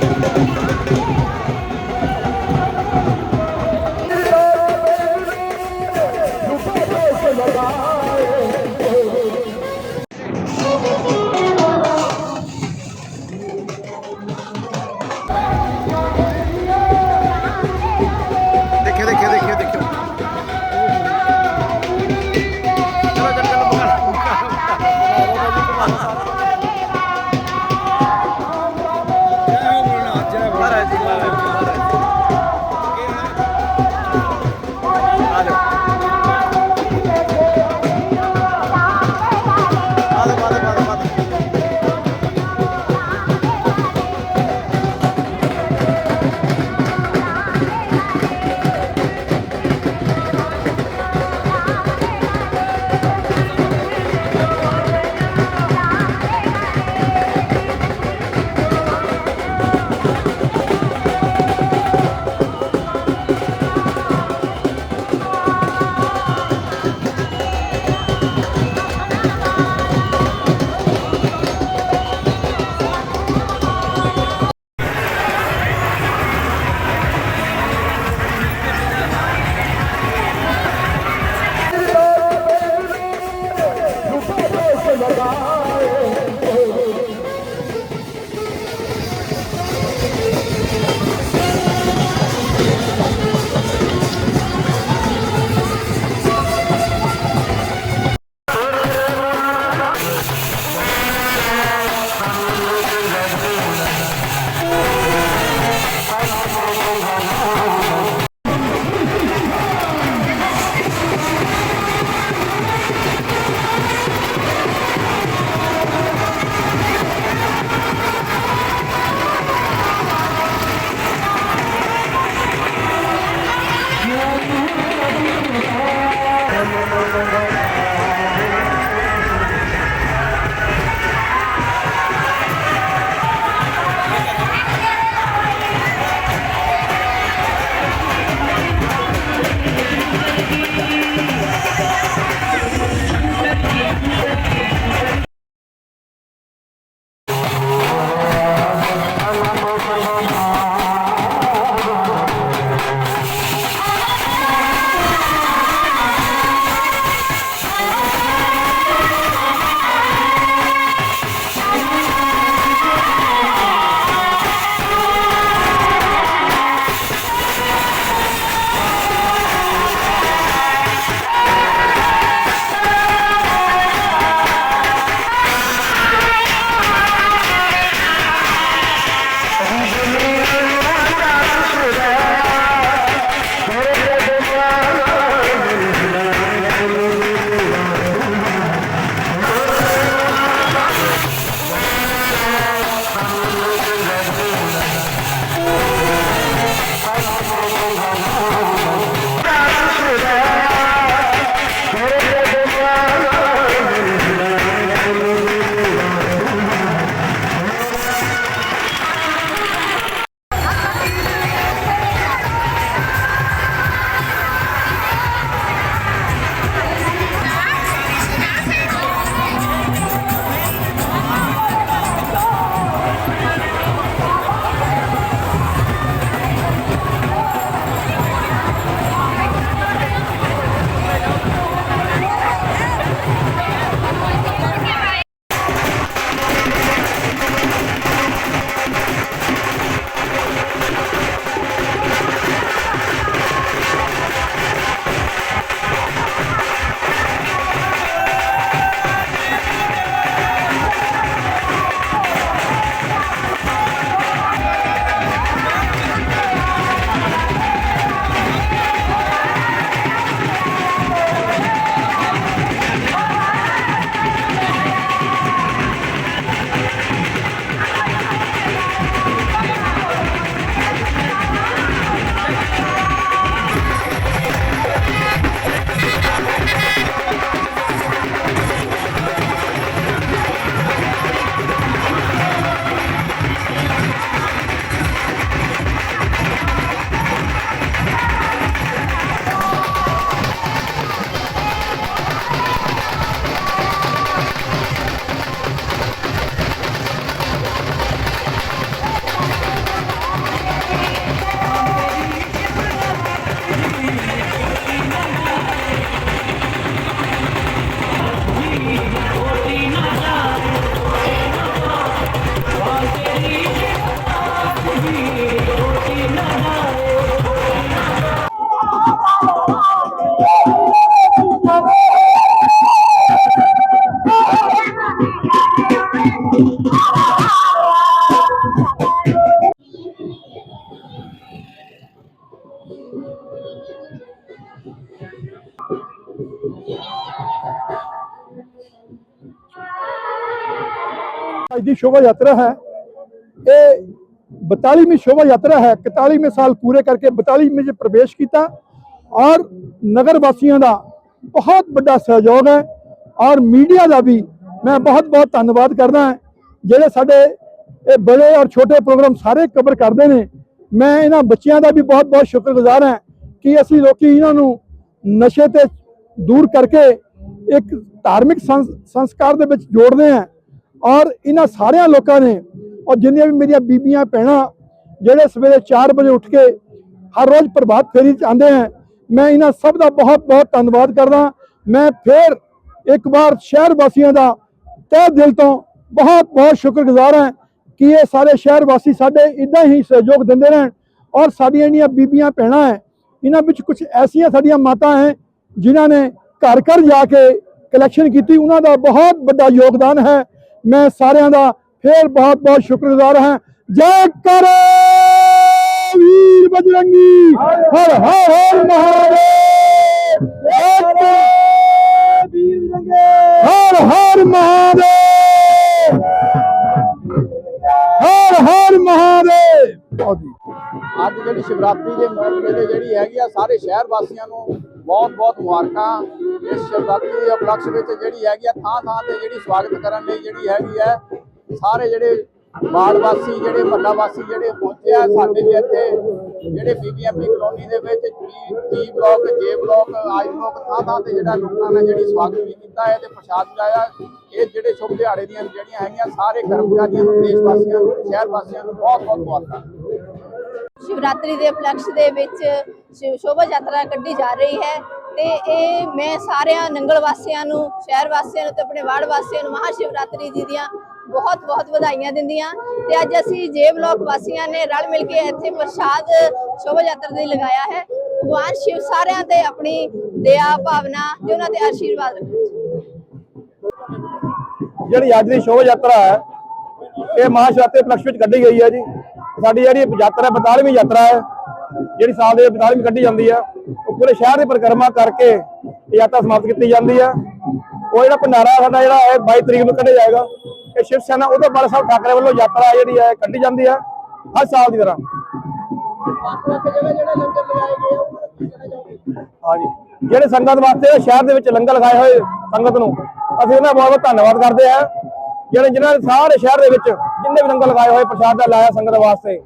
Música ਅੱਜ ਦੀ ਸ਼ੋਭਾ ਯਾਤਰਾ ਹੈ ਇਹ 42ਵੀਂ ਸ਼ੋਭਾ ਯਾਤਰਾ ਹੈ 41ਵੇਂ ਸਾਲ ਪੂਰੇ ਕਰਕੇ 42ਵੇਂ ਵਿੱਚ ਪ੍ਰਵੇਸ਼ ਕੀਤਾ ਔਰ ਨਗਰ ਵਾਸੀਆਂ ਦਾ ਬਹੁਤ ਵੱਡਾ ਸਹਿਯੋਗ ਹੈ ਔਰ ਮੀਡੀਆ ਦਾ ਵੀ ਮੈਂ ਬਹੁਤ ਬਹੁਤ ਧੰਨਵਾਦ ਕਰਦਾ ਜਿਹੜੇ ਸਾਡੇ ਇਹ ਬੜੇ ਔਰ ਛੋਟੇ ਪ੍ਰੋਗਰਾਮ ਸਾਰੇ ਕਵਰ ਕਰਦੇ ਨੇ, ਮੈਂ ਇਹਨਾਂ ਬੱਚਿਆਂ ਦਾ ਵੀ ਬਹੁਤ ਬਹੁਤ ਸ਼ੁਕਰਗੁਜ਼ਾਰ ਹਾਂ ਕਿ ਅਸੀਂ ਲੋਕੀ ਇਹਨਾਂ ਨੂੰ ਨਸ਼ੇ ਤੇ ਦੂਰ ਕਰਕੇ ਇੱਕ ਧਾਰਮਿਕ ਸੰਸਕਾਰ ਦੇ ਵਿੱਚ ਜੋੜਦੇ ਆ ਔਰ ਇਹਨਾਂ ਸਾਰਿਆਂ ਲੋਕਾਂ ਨੇ ਔਰ ਜਿੰਨੀਆਂ ਵੀ ਮੇਰੀਆਂ ਬੀਬੀਆਂ, ਭੈਣਾਂ ਜਿਹੜੇ ਸਵੇਰੇ 4 ਵਜੇ ਉੱਠ ਕੇ ਹਰ ਰੋਜ਼ ਪ੍ਰਭਾਤ ਫੇਰੀ ਚ ਆਉਂਦੇ ਆ ਮੈਂ ਇਹਨਾਂ ਸਭ ਦਾ ਬਹੁਤ ਬਹੁਤ ਧੰਨਵਾਦ ਕਰਦਾ ਮੈਂ ਫੇਰ ਇੱਕ ਵਾਰ ਸ਼ਹਿਰ ਵਾਸੀਆਂ ਦਾ ਤਹਿ ਦਿਲ ਤੋਂ ਬਹੁਤ ਬਹੁਤ ਸ਼ੁਕਰਗੁਜ਼ਾਰ ਹਾਂ ਕਿ ਇਹ ਸਾਰੇ ਸ਼ਹਿਰ ਵਾਸੀ ਸਾਡੇ ਇਦਾਂ ਹੀ ਸਹਿਯੋਗ ਦਿੰਦੇ ਰਹਿਣ ਔਰ ਸਾਡੀਆਂ ਜਿਹੜੀਆਂ ਬੀਬੀਆਂ ਭੈਣਾਂ ਹੈ ਇਹਨਾਂ ਵਿੱਚ ਕੁਝ ਐਸੀਆਂ ਸਾਡੀਆਂ ਮਾਤਾ ਹੈ ਜਿਨ੍ਹਾਂ ਨੇ ਘਰ ਘਰ ਜਾ ਕੇ ਕਲੈਕਸ਼ਨ ਕੀਤੀ ਉਹਨਾਂ ਦਾ ਬਹੁਤ ਵੱਡਾ ਯੋਗਦਾਨ ਹੈ ਮੈਂ ਸਾਰਿਆਂ ਦਾ ਫੇਰ ਬਹੁਤ ਬਹੁਤ ਸ਼ੁਕਰਗੁਜ਼ਾਰ ਹਾਂ ਜੈ ਕਰ ਵੀਰ ਬਜਰੰਗੀ ਹਰ ਹਰ ਹਰ ਮਹਾਦੇਵ ਅੱਜ ਜਿਹੜੀ ਸ਼ਿਵਰਾਤਰੀ ਦੇ ਮੌਕੇ ਤੇ ਜਿਹੜੀ ਹੈਗੀ ਆ, ਸਾਰੇ ਸ਼ਹਿਰ ਵਾਸੀਆਂ ਨੂੰ ਬਹੁਤ ਬਹੁਤ ਮੁਬਾਰਕਾਂ। ਇਸ ਸ਼ਿਵਰਾਤਰੀ ਦੇ ਉਪਲਕਸ਼ ਵਿੱਚ ਜਿਹੜੀ ਹੈਗੀ ਆ ਥਾਂ ਥਾਂ ਤੇ ਜਿਹੜੀ ਸਵਾਗਤ ਕਰਨ ਲਈ ਜਿਹੜੀ ਹੈਗੀ ਆ, ਸਾਰੇ ਜਿਹੜੇ ਵਾਰਡ ਵਾਸੀ, ਜਿਹੜੇ ਮਹੱਲਾ ਵਾਸੀ ਜਿਹੜੇ ਪਹੁੰਚੇ ਆ, ਸਾਡੇ ਵੀ ਇੱਥੇ ਜਿਹੜੇ ਬੀਬੀਐਮਪੀ ਕਲੋਨੀ ਦੇ ਵਿੱਚ ਜੀ ਬਲਾਕ ਜੇ ਬਲਾਕ ਆਈ ਬਲਾਕ ਥਾਂ ਥਾਂ ਤੇ ਜਿਹੜਾ ਲੋਕਾਂ ਨੇ ਜਿਹੜੀ ਸਵਾਗਤ ਵੀ ਕੀਤਾ ਹੈ ਤੇ ਪ੍ਰਸ਼ਾਦ ਲਾਇਆ। ਇਹ ਜਿਹੜੇ ਸ਼ੁਭ ਦਿਹਾੜੇ ਦੀਆਂ ਜਿਹੜੀਆਂ ਹੈਗੀਆਂ, ਸਾਰੇ ਕਰਮਚਾਰੀਆਂ ਨੂੰ, ਦੇਸ਼ ਵਾਸੀਆਂ ਨੂੰ, ਸ਼ਹਿਰ ਵਾਸੀਆਂ ਨੂੰ ਬਹੁਤ ਬਹੁਤ ਮੁਬਾਰਕਾਂ। ਸ਼ਿਵਰਾਤਰੀ ਦੇ ਉਪਲਕਸ਼ ਦੇ ਵਿੱਚ ਸ਼ਿਵ- ਸ਼ੋਭਾ ਯਾਤਰਾ ਕੱਢੀ ਜਾ ਰਹੀ ਹੈ ਤੇ ਇਹ ਮੈਂ ਸਾਰਿਆਂ ਨੰਗਲ ਵਾਸੀਆਂ ਨੂੰ, ਸ਼ਹਿਰ ਵਾਸੀਆਂ ਨੂੰ ਤੇ ਆਪਣੇ ਵਾਰਡ ਵਾਸੀਆਂ ਨੂੰ ਮਹਾ ਸ਼ਿਵਰਾਤਰੀ ਜੀ ਦੀਆਂ ਬਹੁਤ ਬਹੁਤ ਵਧਾਈਆਂ ਦਿੰਦੀਆਂ ਤੇ ਅੱਜ ਅਸੀਂ ਜੇ ਬਲਾਕ ਵਾਸੀਆਂ ਨੇ ਰਲ ਮਿਲ ਕੇ ਇੱਥੇ ਪ੍ਰਸ਼ਾਦ ਸ਼ੋਭਾ ਯਾਤਰਾ ਦੇ ਲਗਾਇਆ ਹੈ। ਭਗਵਾਨ ਸ਼ਿਵ ਸਾਰਿਆਂ ਤੇ ਆਪਣੀ ਦਇਆ ਭਾਵਨਾ ਤੇ ਉਹਨਾਂ ਤੇ ਆਸ਼ੀਰਵਾਦ ਰੱਖੇ ਜਿਹੜੀ ਅੱਜ ਦੀ ਸ਼ੋਭਾ ਯਾਤਰਾ ਹੈ, ਇਹ ਮਹਾਸ਼ਿਵਰਾਤਰੀ ਉਪਲਕਸ਼ ਵਿੱਚ ਕੱਢੀ ਗਈ ਹੈ ਜੀ। ਸਾਡੀ ਜਿਹੜੀ ਯਾਤਰਾ 42ਵੀਂ ਯਾਤਰਾ ਹੈ, ਜਿਹੜੀ ਸਾਲ ਦੇ 42ਵੀਂ ਕੱਢੀ ਜਾਂਦੀ ਹੈ, ਉਹ ਪੂਰੇ ਸ਼ਹਿਰ ਦੀ ਪਰਿਕਰਮਾ ਕਰਕੇ ਇਹ ਯਾਤਰਾ ਸਮਾਪਤ ਕੀਤੀ ਜਾਂਦੀ ਹੈ। ਉਹ ਜਿਹੜਾ ਭੰਡਾਰਾ ਸਾਡਾ ਜਿਹੜਾ ਹੈ 22 ਤਰੀਕ ਨੂੰ ਕੱਢਿਆ ਜਾਏਗਾ। ਇਹ ਸ਼ਿਵ ਸੈਨਾ ਉਹਦੇ ਬਾਲਾ ਸਾਹਿਬ ਠਾਕਰੇ ਵੱਲੋਂ ਯਾਤਰਾ ਜਿਹੜੀ ਹੈ ਕੱਢੀ ਜਾਂਦੀ ਹੈ, ਹਰ ਸਾਲ ਦੀ ਤਰ੍ਹਾਂ। ਹਾਂਜੀ। ਜਿਹੜੇ ਸੰਗਤ ਵਾਸਤੇ ਸ਼ਹਿਰ ਦੇ ਵਿੱਚ ਲੰਗਰ ਲਗਾਏ ਹੋਏ ਸੰਗਤ ਨੂੰ, ਅਸੀਂ ਉਹਨਾਂ ਦਾ ਬਹੁਤ ਬਹੁਤ ਧੰਨਵਾਦ ਕਰਦੇ ਹਾਂ। ਜਿਹੜੇ ਜਿਨ੍ਹਾਂ ਨੇ ਸਾਰੇ ਸ਼ਹਿਰ ਦੇ ਵਿੱਚ ਜਿੰਨੇ ਵੀ ਲੰਗਰ ਲਗਾਏ ਹੋਏ ਪ੍ਰਸ਼ਾਦ ਦਾ ਲਾਇਆ ਸੰਗਤ ਵਾਸਤੇ।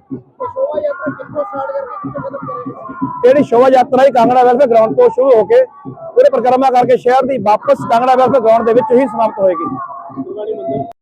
ਜਿਹੜੀ ਸ਼ੋਭਾ ਯਾਤਰਾ ਹੀ ਕਾਂਗੜਾ ਵੈਲਫੇਅਰ ਗਰਾਊਂਡ ਤੋਂ ਸ਼ੁਰੂ ਹੋ ਕੇ ਉਹਦੇ ਪਰਿਕਰਮਾ ਕਰਕੇ ਸ਼ਹਿਰ ਦੀ ਵਾਪਸ ਕਾਂਗੜਾ ਵੈਲਫੇਅਰ ਗਰਾਊਂਡ ਦੇ ਵਿੱਚ ਹੀ ਸਮਾਪਤ ਹੋਏਗੀ।